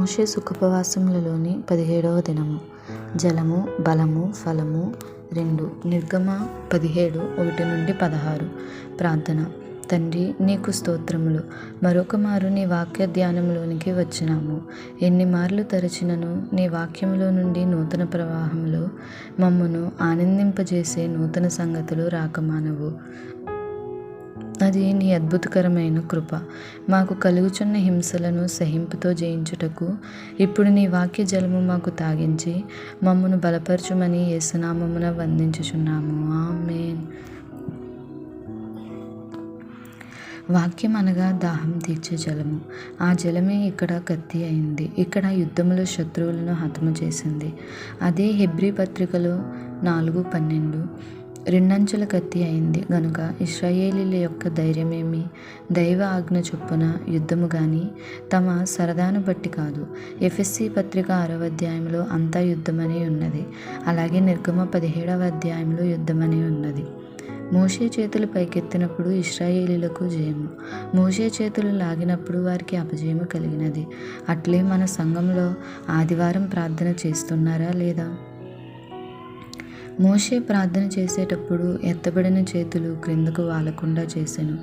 మోషే సుఖపవాసములలోని పదిహేడవ దినము. జలము బలము ఫలము రెండు. నిర్గమ పదిహేడు ఒకటి నుండి పదహారు. ప్రార్థన. తండ్రి నీకు స్తోత్రములు. మరొక మారు నీ వాక్య ధ్యానంలోనికి వచ్చినాము. ఎన్ని మార్లు తరచినను నీ వాక్యములో నుండి నూతన ప్రవాహంలో మమ్మను ఆనందింపజేసే నూతన సంగతులు రాకమానవు అది నీ అద్భుతకరమైన కృప. మాకు కలుగుచున్న హింసలను సహింపుతో జయించుటకు ఇప్పుడు నీ వాక్య జలము మాకు తాగించి మమ్మను బలపరచుమని యేసునామమున వందించుచున్నాము. ఆమె వాక్యం అనగా దాహం తీర్చే జలము. ఆ జలమే ఇక్కడ కత్తి అయింది. ఇక్కడ యుద్ధములో శత్రువులను హతము చేసింది. అదే హెబ్రి పత్రికలో నాలుగు పన్నెండు. రెండంచుల కత్తి అయింది. గనుక ఇస్రాయేలీల యొక్క ధైర్యమేమి? దైవ ఆజ్ఞ చొప్పున యుద్ధము కానీ తమ సరదాను బట్టి కాదు. ఎఫ్ఎస్సి పత్రిక ఆరవ అధ్యాయంలో అంతా యుద్ధమని ఉన్నది. అలాగే నిర్గమ పదిహేడవ అధ్యాయంలో యుద్ధమని ఉన్నది. మోషే చేతులు పైకెత్తినప్పుడు ఇస్రాయేలీలకు జయము. మోషే చేతులు లాగినప్పుడు వారికి అపజయము కలిగినది. అట్లే మన సంఘంలో ఆదివారం ప్రార్థన చేస్తున్నారా లేదా? మోషే ప్రార్థన చేసేటప్పుడు ఎత్తబడిన చేతులు క్రిందకు వాలకుండా చేసెను.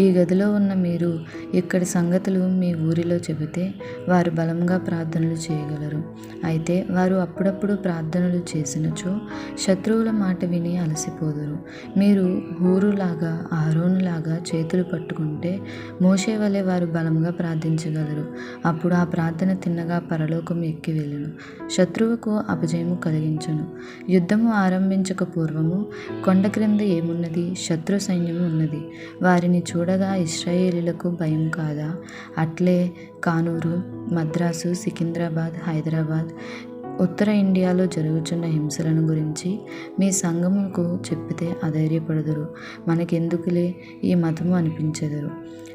ఈ గదిలో ఉన్న మీరు ఇక్కడి సంగతులు మీ ఊరిలో చెబితే వారు బలంగా ప్రార్థనలు చేయగలరు. అయితే వారు అప్పుడప్పుడు ప్రార్థనలు చేసినచో శత్రువుల మాట విని అలసిపోదురు. మీరు ఊరులాగా ఆరోనులాగా చేతులు పట్టుకుంటే మోసే వలె వారు బలంగా ప్రార్థించగలరు. అప్పుడు ఆ ప్రార్థన తిన్నగా పరలోకం ఎక్కి వెళ్ళను. శత్రువుకు అపజయము కలిగించను. యుద్ధము ఆరంభించక పూర్వము కొండ క్రింద ఏమున్నది? శత్రు సైన్యము ఉన్నది. వారిని చూడగా ఇస్రాయేలీలకు భయం కాదా? అట్లే కానూరు మద్రాసు సికింద్రాబాద్ హైదరాబాద్ ఉత్తర ఇండియాలో జరుగుతున్న హింసలను గురించి మీ సంఘముకు చెప్పితే అధైర్యపడదురు. మనకెందుకులే ఈ మతము అనిపించెదరు.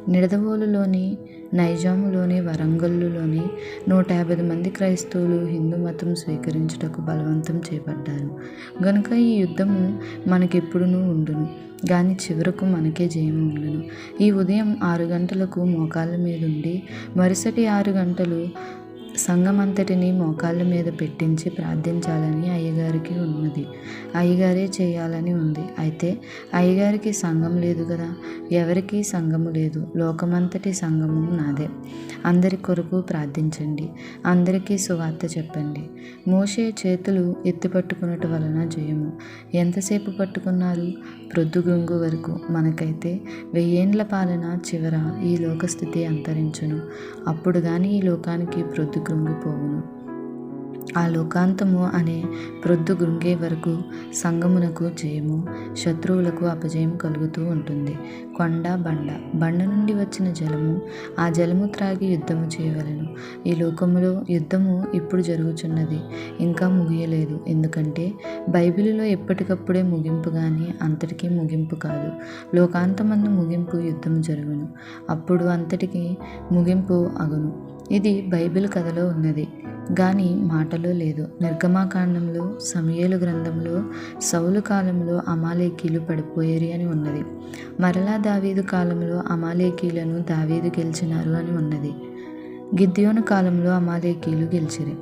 నిడదవోలులోని నైజాములోని వరంగల్లులోని నూట యాభై మంది క్రైస్తవులు హిందూ మతం స్వీకరించుటకు బలవంతం చేపట్టారు గనుక ఈ యుద్ధము మనకెప్పుడునూ ఉండును. కానీ చివరకు మనకే జయం ఉండును. ఈ ఉదయం ఆరు గంటలకు మోకాళ్ళ మీద ఉండి మరుసటి ఆరు గంటలు సంఘమంతటిని మోకాళ్ళ మీద పెట్టించి ప్రార్థించాలని అయ్యగారికి ఉన్నది. అయ్యగారే చేయాలని ఉంది. అయితే అయ్యగారికి సంఘం లేదు కదా? ఎవరికి సంఘము లేదు. లోకమంతటి సంఘము నాదే. అందరి కొరకు ప్రార్థించండి. అందరికీ సువార్త చెప్పండి. మోసే చేతులు ఎత్తి పట్టుకున్నట్టు వలన జయము. ఎంతసేపు పట్టుకున్నారు? ప్రొద్దుగొంగు వరకు. మనకైతే వెయ్యేండ్ల పాలన చివర ఈ లోకస్థితి అంతరించును. అప్పుడు కానీ ఈ లోకానికి ప్రొద్దు కృంగిపోవును ఆ లోకాంతము అనే ప్రొద్దు గృంగే వరకు సంగమునకు జయము శత్రువులకు అపజయం కలుగుతూ ఉంటుంది. కొండ బండ. బండ నుండి వచ్చిన జలము ఆ జలము త్రాగి యుద్ధము చేయవలను. ఈ లోకములో యుద్ధము ఇప్పుడు జరుగుచున్నది. ఇంకా ముగియలేదు. ఎందుకంటే బైబిలులో ఎప్పటికప్పుడే ముగింపు కానీ అంతటికీ ముగింపు కాదు. లోకాంతమందు ముగింపు యుద్ధము జరుగును. అప్పుడు అంతటికీ ముగింపు అగును. ఇది బైబిల్ కథలో ఉన్నది. కానీ మాటలో లేదు. నిర్గమాకాండంలో సమయలు గ్రంథంలో సౌలు కాలంలో అమాలేకీలు పడిపోయేరి అని ఉన్నది. మరలా దావీదు కాలంలో అమాలేకీలను దావీదు గెలిచినారు అని ఉన్నది. గిద్యోను కాలంలో అమాలేకీలు గెలిచిరి.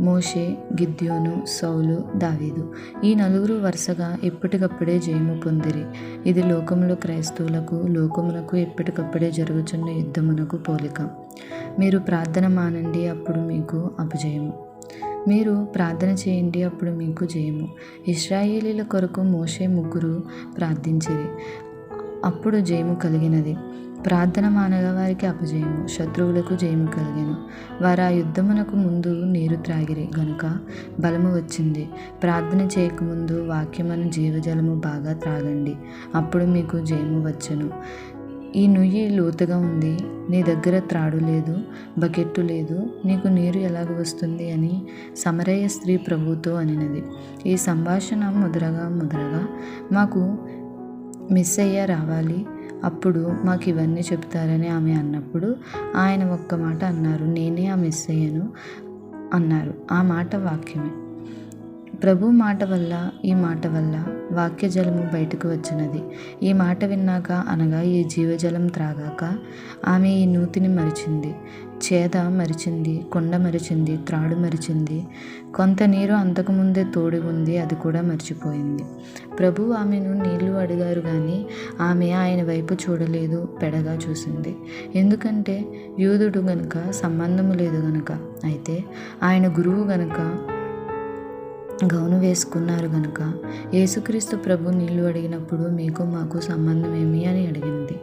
మోషే గిద్యోను సౌలు దావీదు ఈ నలుగురు వరుసగా ఎప్పటికప్పుడే జయము పొందిరి. ఇది లోకములో క్రైస్తవులకు లోకములకు ఎప్పటికప్పుడే జరుగుతున్న యుద్ధమునకు పోలిక. మీరు ప్రార్థన మానండి అప్పుడు మీకు అపజయము. మీరు ప్రార్థన చేయండి అప్పుడు మీకు జయము. ఇస్రాయేలీల కొరకు మోషే ముగ్గురు ప్రార్థించిరి అప్పుడు జయము కలిగినది. ప్రార్థన మానగా వారికి అపజయము. శత్రువులకు జయము కలిగాను. వారు ఆ యుద్ధమునకు ముందు నీరు త్రాగిరి గనుక బలము వచ్చింది. ప్రార్థన చేయకముందు వాక్యమను జీవజలము బాగా త్రాగండి. అప్పుడు మీకు జయము వచ్చను. ఈ నుయ్యి లోతుగా ఉంది. నీ దగ్గర త్రాడు లేదు బకెట్టు లేదు. నీకు నీరు ఎలాగ వస్తుంది అని సమరయ్య స్త్రీ ప్రభుతో అనినది. ఈ సంభాషణ ముద్రగా ముద్రగా మాకు మిస్ అయ్యా రావాలి. అప్పుడు మాకు ఇవన్నీ చెప్తారని ఆమె అన్నప్పుడు ఆయన ఒక్క మాట అన్నారు. నేనే ఆ మిస్ అయ్యాను అన్నారు. ఆ మాట వాక్యమే. ప్రభు మాట వల్ల ఈ మాట వల్ల వాక్యజలము బయటకు వచ్చినది. ఈ మాట విన్నాక అనగా ఈ జీవజలం త్రాగాక ఆమె ఈ నూతిని మరిచింది. చేద మరిచింది కొండ మరిచింది త్రాడు మరిచింది. కొంత నీరు అంతకుముందే తోడి ఉంది అది కూడా మర్చిపోయింది. ప్రభు ఆమెను నీళ్ళు అడిగారు కానీ ఆమె ఆయన వైపు చూడలేదు పెడగా చూసింది. ఎందుకంటే యూదుడు గనుక సంబంధము లేదు గనుక అయితే ఆయన గురువు గనుక గౌను వేసుకున్నారు గనుక యేసుక్రీస్తు ప్రభు నీళ్ళు అడిగినప్పుడు మీకు మాకు సంబంధం ఏమి అని అడిగింది.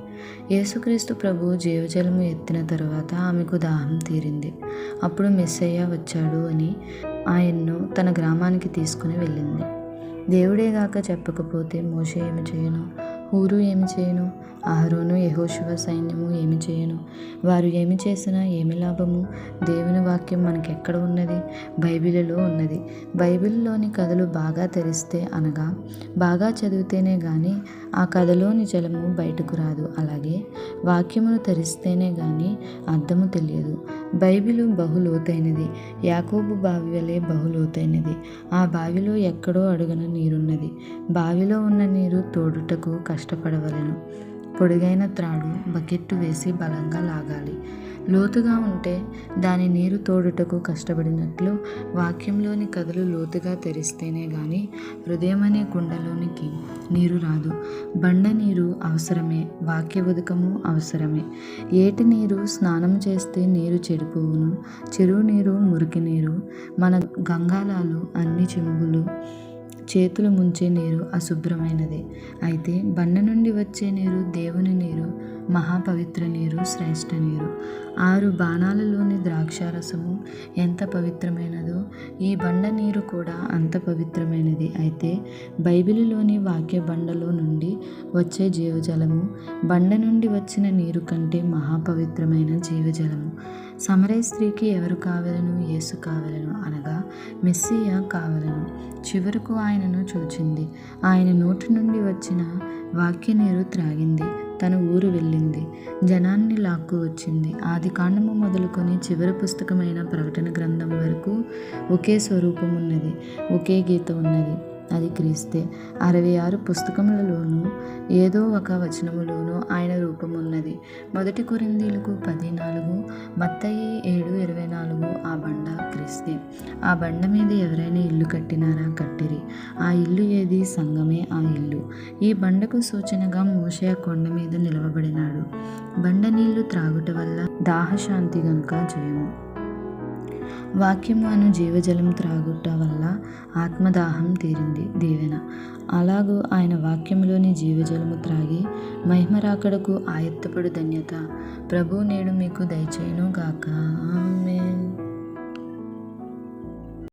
యేసుక్రీస్తు ప్రభు జీవజలము ఎత్తిన తర్వాత ఆమెకు దాహం తీరింది. అప్పుడు మెస్సయ్య వచ్చాడు అని ఆయన్ను తన గ్రామానికి తీసుకుని వెళ్ళింది. దేవుడేగాక చెప్పకపోతే మోషే ఏమి చేయను? ఊరు ఏమి చేయను ఆహరోను యహోశివ సైన్యము ఏమి చేయను. వారు ఏమి చేసినా ఏమి లాభము? దేవుని వాక్యం మనకి ఎక్కడ ఉన్నది? బైబిల్లో ఉన్నది. బైబిల్లోని కథలు బాగా తెరిస్తే అనగా బాగా చదివితేనే కానీ ఆ కథలోని జలము బయటకు రాదు. అలాగే వాక్యమును తెరిస్తేనే కానీ అర్థము తెలియదు. బైబిలు బహు లోతైనది యాకోబు బావి వలె బహు లోతైనది ఆ బావిలో ఎక్కడో అడుగున నీరున్నది. బావిలో ఉన్న నీరు తోడుటకు కష్టపడవలెను. పొడిగైన త్రాడు బకెట్టు వేసి బలంగా లాగాలి. లోతుగా ఉంటే దాని నీరు తోడుటకు కష్టపడినట్లు వాక్యంలోని కథలు లోతుగా తెరిస్తేనే గాని హృదయం అనే కుండలోనికి నీరు రాదు. బండ నీరు అవసరమే వాక్య ఉదకము అవసరమే. ఏటి నీరు స్నానం చేస్తే నీరు చెడిపోవును. చెరువు నీరు మురికి నీరు మన గంగాలాలు అన్ని చెంబులు చేతులు ముంచే నీరు అశుభ్రమైనది. అయితే బండ నుండి వచ్చే నీరు దేవుని నీరు. మహాపవిత్ర నీరు శ్రేష్ఠ నీరు. ఆరు బాణాలలోని ద్రాక్షారసము ఎంత పవిత్రమైనదో ఈ బండ నీరు కూడా అంత పవిత్రమైనది. అయితే బైబిలులోని వాక్య బండలో నుండి వచ్చే జీవజలము బండ నుండి వచ్చిన నీరు కంటే మహాపవిత్రమైన జీవజలము. సమరయ స్త్రీకి ఎవరు కావలను? యేసు కావలను. అనగా మెస్సియా కావలను. చివరకు ఆయనను చూచింది. ఆయన నోటి నుండి వచ్చిన వాక్య నీరు త్రాగింది. తన ఊరు వెళ్ళింది. జనాన్ని లాక్కు వచ్చింది. ఆది కాండము మొదలుకొని చివరి పుస్తకమైన ప్రకటన గ్రంథం వరకు ఒకే స్వరూపం ఉన్నది ఒకే గీత ఉన్నది. అది క్రీస్తే. అరవై ఆరు పుస్తకములలోనూ ఏదో ఒక వచనములోనూ ఆయన రూపమున్నది. మొదటి కొరిందీలకు పది నాలుగు మత్తయి ఏడు ఇరవై నాలుగు ఆ బండ క్రీస్తే. ఆ బండ మీద ఎవరైనా ఇల్లు కట్టినారా? కట్టిరి. ఆ ఇల్లు ఏది? సంగమే ఆ ఇల్లు. ఈ బండకు సూచనగా మోషే కొండ మీద నిలవబడినాడు. బండ నీళ్ళు త్రాగుట వల్ల దాహశాంతి గనుక జయము. వాక్యము అను జీవజలం త్రాగుట వల్ల ఆత్మదాహం తీరింది దీవెన. అలాగూ ఆయన వాక్యములోని జీవజలము త్రాగి మహిమరాకడకు ఆయత్తపడు ధన్యత. ప్రభు నేడు మీకు దయచేయును గాక. ఆమేన్.